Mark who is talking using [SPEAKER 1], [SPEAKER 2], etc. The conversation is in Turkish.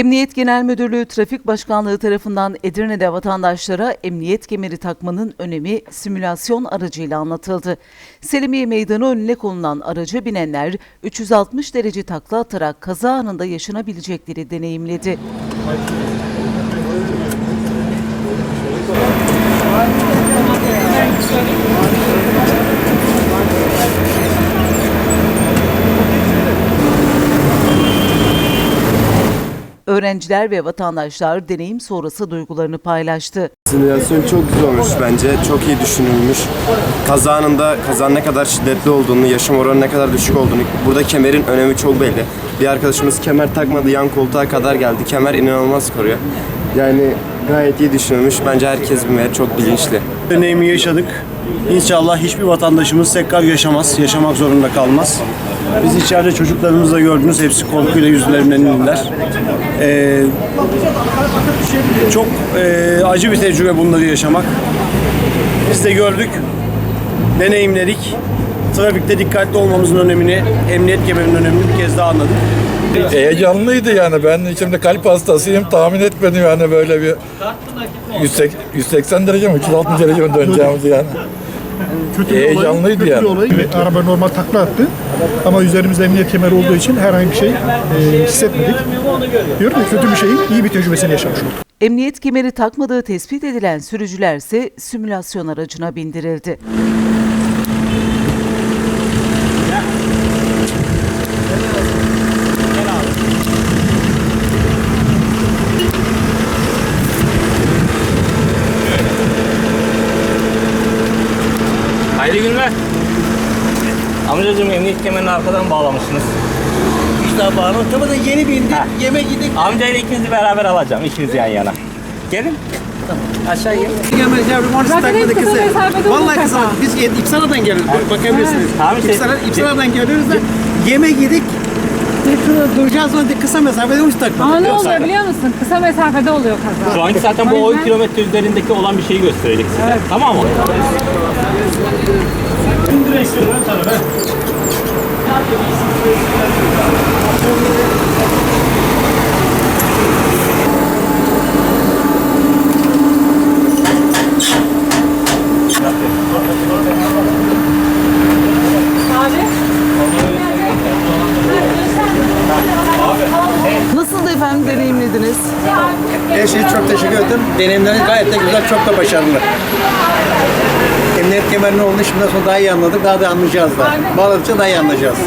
[SPEAKER 1] Emniyet Genel Müdürlüğü Trafik Başkanlığı tarafından Edirne'de vatandaşlara emniyet kemeri takmanın önemi simülasyon aracıyla anlatıldı. Selimiye Meydanı önüne konulan araca binenler 360 derece takla atarak kaza anında yaşanabilecekleri deneyimledi. Öğrenciler ve vatandaşlar deneyim sonrası duygularını paylaştı.
[SPEAKER 2] Simülasyon çok güzel olmuş bence. Çok iyi düşünülmüş. Kaza anında kazanın ne kadar şiddetli olduğunu, yaşam oranı ne kadar düşük olduğunu, burada kemerin önemi çok belli. Bir arkadaşımız kemer takmadı, yan koltuğa kadar geldi. Kemer inanılmaz koruyor. Yani gayet iyi düşünülmüş. Bence herkes bilmeli, çok bilinçli.
[SPEAKER 3] deneyimi yaşadık. İnşallah hiçbir vatandaşımız tekrar yaşamaz, yaşamak zorunda kalmaz. Biz içeride çocuklarımızla gördünüz, hepsi korkuyla yüzlerinden indiler. Ee, çok e, acı bir tecrübe bunları yaşamak. Biz de gördük, deneyimledik. Trafikte dikkatli olmamızın önemini, emniyet kemerinin önemini bir kez daha anladık.
[SPEAKER 4] Heyecanlıydı yani. Ben içimde kalp hastasıyım. Tahmin etmedim yani böyle bir 180, 180 derece mi 360 derece mi döneceğimizi yani.
[SPEAKER 5] Kötü bir
[SPEAKER 4] Heyecanlıydı
[SPEAKER 5] olay, kötü
[SPEAKER 4] yani.
[SPEAKER 5] bir olay. Araba normal takla attı ama üzerimizde emniyet kemeri olduğu için herhangi bir şey e, hissetmedik. Diyorum ya kötü bir şeyin iyi bir tecrübesini yaşamış olduk.
[SPEAKER 1] Emniyet kemeri takmadığı tespit edilen sürücüler ise simülasyon aracına bindirildi.
[SPEAKER 6] Hayırlı günler. Amcacığım emniyet kemerini arkadan bağlamışsınız.
[SPEAKER 7] İşte bağlantı da yeni bindik.
[SPEAKER 6] Ha.
[SPEAKER 7] Yemek yedik.
[SPEAKER 6] Amcayla ikinizi beraber alacağım. ikiniz yan yana. Gelin. Aşağı gelin.
[SPEAKER 7] Yemek yavrum onu
[SPEAKER 8] Zaten
[SPEAKER 7] takmadı
[SPEAKER 8] kısa
[SPEAKER 7] Vallahi kısa. Biz İpsala'dan geliyoruz. Bak bakabilirsiniz.
[SPEAKER 6] Tamam işte.
[SPEAKER 7] İpsala, İpsala'dan geliyoruz da yemek yedik. Duracağız sonra kısa mesafede onu takmadık.
[SPEAKER 8] Ama ne oluyor biliyor musun? Kısa mesafede oluyor kaza.
[SPEAKER 6] Şu anki zaten bu
[SPEAKER 8] O
[SPEAKER 6] 10
[SPEAKER 8] yüzden-
[SPEAKER 6] kilometre üzerindeki olan bir şeyi gösterecek size. Tamam mı?
[SPEAKER 1] Nasıl efendim deneyimlediniz?
[SPEAKER 7] Her şey çok teşekkür ederim. Deneyimleriniz gayet de güzel, çok da başarılı. Emniyet kemerinin olduğunu şimdiden sonra daha iyi anladık, daha da anlayacağız da. Bağladıkça daha iyi anlayacağız.